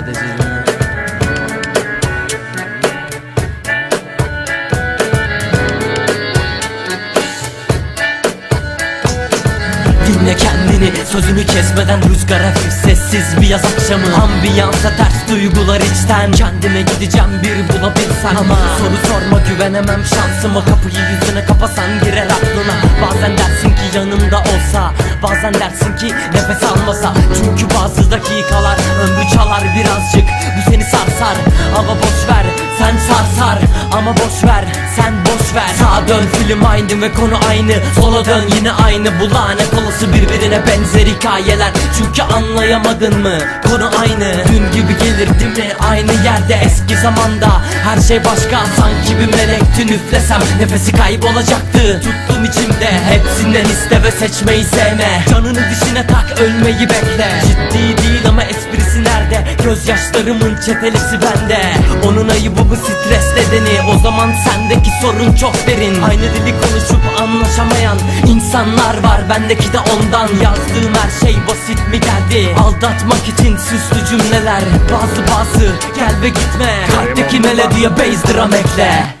sadece. Dinle kendini sözünü kesmeden rüzgar hafif sessiz bir yaz akşamı. Ambiyansa ters duygular içten. Kendime gideceğim bir bulabilsem Ama soru sorma güvenemem. Şansıma Kapıyı yüzüne kapasan girer aklına. Bazen dersin ki yanımda olsa Bazen dersin ki nefes almasa. Çünkü bazı dakikalar ömrü çalar birazcık. Bu seni sarsar ama boş ver Sen sarsar ama boş ver Sen boş ver. Sağa dön film aynı ve konu aynı. Sola dön yine aynı. Bu lanet olası birbirine benzer hikayeler. Çünkü anlayamadın mı? Konu aynı. Dün gibi gelir değil mi? Aynı yerde eski zamanda. Her şey başka. Sanki bir melekti Üflesem nefesi kaybolacaktı. Tuttum içimde hepsinden iste ve seçmeyi sevme. Canını dişine tak ölmeyi bekle. Ciddi değil Gözyaşlarımın çetelesi bende. Onun ayıbı bu stres nedeni. O zaman sendeki sorun çok derin. Aynı dili konuşup anlaşamayan insanlar var. Bendeki de ondan Yazdığım her şey basit mi geldi? Aldatmak için süslü cümleler. Bazı bazı gel ve gitme. Kalpteki melodiye bass drum ekle